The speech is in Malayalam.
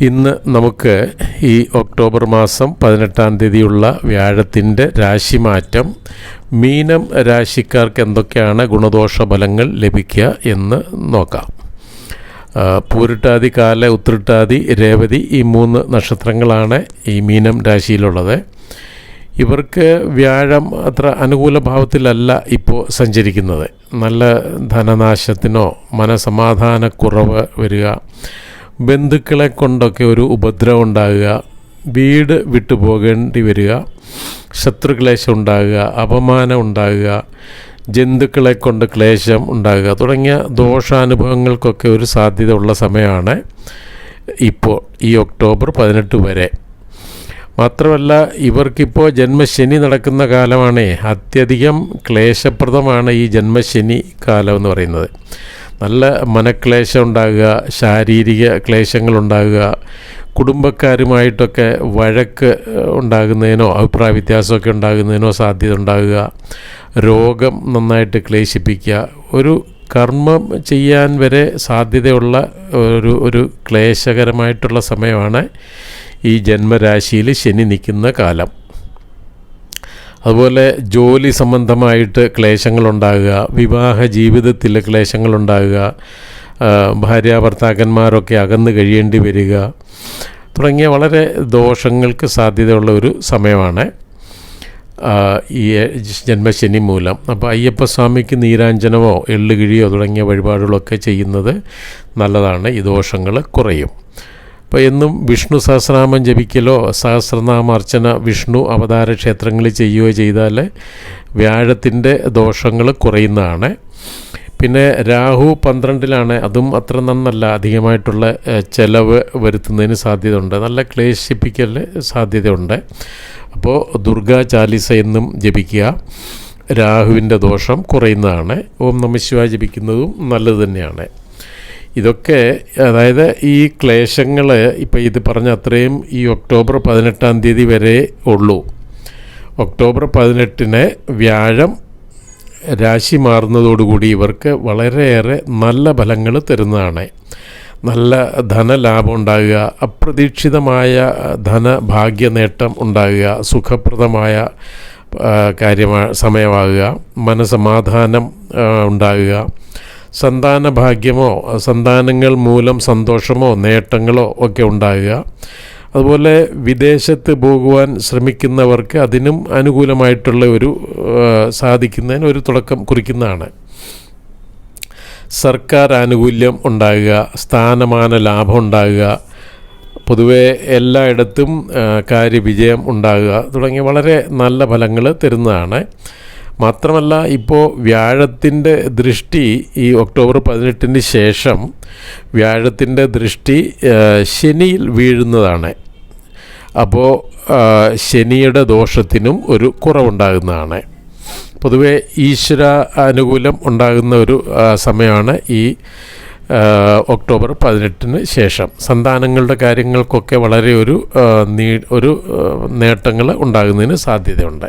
ഇന്ന് നമുക്ക് ഈ ഒക്ടോബർ മാസം പതിനെട്ടാം തീയതിയുള്ള വ്യാഴത്തിന്റെ രാശിമാറ്റം മീനം രാശിക്കാർക്ക് എന്തൊക്കെയാണ് ഗുണദോഷ ഫലങ്ങൾ ലഭിക്കുക എന്ന് നോക്കാം. പൂരിട്ടാതി കാല ഉത്രിട്ടാതി രേവതി ഈ മൂന്ന് നക്ഷത്രങ്ങളാണ് ഈ മീനം രാശിയിലുള്ളത്. ഇവർക്ക് വ്യാഴം അത്ര അനുകൂല ഭാവത്തിലല്ല ഇപ്പോൾ സഞ്ചരിക്കുന്നത്. നല്ല ധനനാശത്തിനോ മനസമാധാനക്കുറവ് വരിക ബന്ധുക്കളെ കൊണ്ടൊക്കെ ഒരു ഉപദ്രവം ഉണ്ടാകുക വീട് വിട്ടു പോകേണ്ടി വരിക ശത്രുക്ലേശം ഉണ്ടാകുക അപമാനം ഉണ്ടാകുക ജന്തുക്കളെ കൊണ്ട് ക്ലേശം ഉണ്ടാകുക തുടങ്ങിയ ദോഷാനുഭവങ്ങൾക്കൊക്കെ ഒരു സാധ്യത ഉള്ള സമയമാണ് ഇപ്പോൾ ഈ ഒക്ടോബർ പതിനെട്ട് വരെ. മാത്രമല്ല ഇവർക്കിപ്പോൾ ജന്മശനി നടക്കുന്ന കാലമാണേ. അത്യധികം ക്ലേശപ്രദമാണ് ഈ ജന്മശനി കാലം എന്ന് പറയുന്നത്. നല്ല മനക്ലേശം ഉണ്ടാകുക ശാരീരിക ക്ലേശങ്ങൾ ഉണ്ടാകുക കുടുംബക്കാരുമായിട്ടൊക്കെ വഴക്ക് ഉണ്ടാകുന്നതിനോ അഭിപ്രായ വ്യത്യാസമൊക്കെ ഉണ്ടാകുന്നതിനോ സാധ്യത ഉണ്ടാകുക രോഗം നന്നായിട്ട് ക്ലേശിപ്പിക്കുക ഒരു കർമ്മം ചെയ്യാൻ വരെ സാധ്യതയുള്ള ഒരു ഒരു ക്ലേശകരമായിട്ടുള്ള സമയമാണ് ഈ ജന്മരാശിയിൽ ശനി നിൽക്കുന്ന കാലം. അതുപോലെ ജോലി സംബന്ധമായിട്ട് ക്ലേശങ്ങളുണ്ടാകുക വിവാഹ ജീവിതത്തിൽ ക്ലേശങ്ങളുണ്ടാകുക ഭാര്യ ഭർത്താക്കന്മാരൊക്കെ അകന്നു കഴിയേണ്ടി വരിക തുടങ്ങിയ വളരെ ദോഷങ്ങൾക്ക് സാധ്യതയുള്ള ഒരു സമയമാണ് ഈ ജന്മശനി മൂലം. അപ്പോൾ അയ്യപ്പസ്വാമിക്ക് നീരാഞ്ജനമോ എള്ളുകിഴിയോ തുടങ്ങിയ വഴിപാടുകളൊക്കെ ചെയ്യുന്നത് നല്ലതാണ്. ഈ ദോഷങ്ങൾ കുറയും. അപ്പോൾ എന്നും വിഷ്ണു സഹസ്രനാമം ജപിക്കലോ സഹസ്രനാമാർച്ചന വിഷ്ണു അവതാര ക്ഷേത്രങ്ങളിൽ ചെയ്യുകയോ ചെയ്താൽ വ്യാഴത്തിന്റെ ദോഷങ്ങൾ കുറയുന്നതാണ്. പിന്നെ രാഹു പന്ത്രണ്ടിലാണ് അതും അത്ര നന്നല്ല അധികമായിട്ടുള്ള ചിലവ് വരുത്തുന്നതിന് സാധ്യതയുണ്ട്. നല്ല ക്ലേശിപ്പിക്കൽ സാധ്യതയുണ്ട്. അപ്പോൾ ദുർഗാ ചാലിസ എന്നും ജപിക്കുക. രാഹുവിന്റെ ദോഷം കുറയുന്നതാണ്. ഓം നമശിവ ജപിക്കുന്നതും നല്ലത് തന്നെയാണ്. ഇതൊക്കെ അതായത് ഈ ക്ലേശങ്ങൾ ഇപ്പോൾ ഇത് പറഞ്ഞ അത്രയും ഈ ഒക്ടോബർ പതിനെട്ടാം തീയതി വരെ ഉള്ളൂ. ഒക്ടോബർ പതിനെട്ടിന് വ്യാഴം രാശി മാറുന്നതോടുകൂടി ഇവർക്ക് വളരെയേറെ നല്ല ഫലങ്ങൾ തരുന്നതാണ്. നല്ല ധനലാഭം ഉണ്ടാകുക അപ്രതീക്ഷിതമായ ധനഭാഗ്യ നേട്ടം ഉണ്ടാകുക സുഖപ്രദമായ കാര്യമാ സമയമാകുക മനസമാധാനം ഉണ്ടാകുക സന്താന ഭാഗ്യമോ സന്താനങ്ങൾ മൂലം സന്തോഷമോ നേട്ടങ്ങളോ ഒക്കെ ഉണ്ടാകുക അതുപോലെ വിദേശത്ത് പോകുവാൻ ശ്രമിക്കുന്നവർക്ക് അതിനും അനുകൂലമായിട്ടുള്ള ഒരു സാധിക്കുന്നതിന് ഒരു തുടക്കം കുറിക്കുന്നതാണ്. സർക്കാർ ആനുകൂല്യം ഉണ്ടാകുക സ്ഥാനമാന ലാഭം ഉണ്ടാകുക പൊതുവെ എല്ലായിടത്തും കാര്യവിജയം ഉണ്ടാകുക തുടങ്ങിയ വളരെ നല്ല ഫലങ്ങൾ തരുന്നതാണ്. മാത്രമല്ല ഇപ്പോൾ വ്യാഴത്തിന്റെ ദൃഷ്ടി ഈ ഒക്ടോബർ പതിനെട്ടിന് ശേഷം വ്യാഴത്തിന്റെ ദൃഷ്ടി ശനിയിൽ വീഴുന്നതാണ്. അപ്പോൾ ശനിയുടെ ദോഷത്തിനും ഒരു കുറവുണ്ടാകുന്നതാണ്. പൊതുവെ ഈശ്വര അനുകൂലം ഉണ്ടാകുന്ന ഒരു സമയമാണ് ഈ ഒക്ടോബർ പതിനെട്ടിന് ശേഷം. സന്താനങ്ങളുടെ കാര്യങ്ങൾക്കൊക്കെ വളരെ ഒരു നീ ഒരു നേട്ടങ്ങൾ ഉണ്ടാകുന്നതിന് സാധ്യതയുണ്ട്.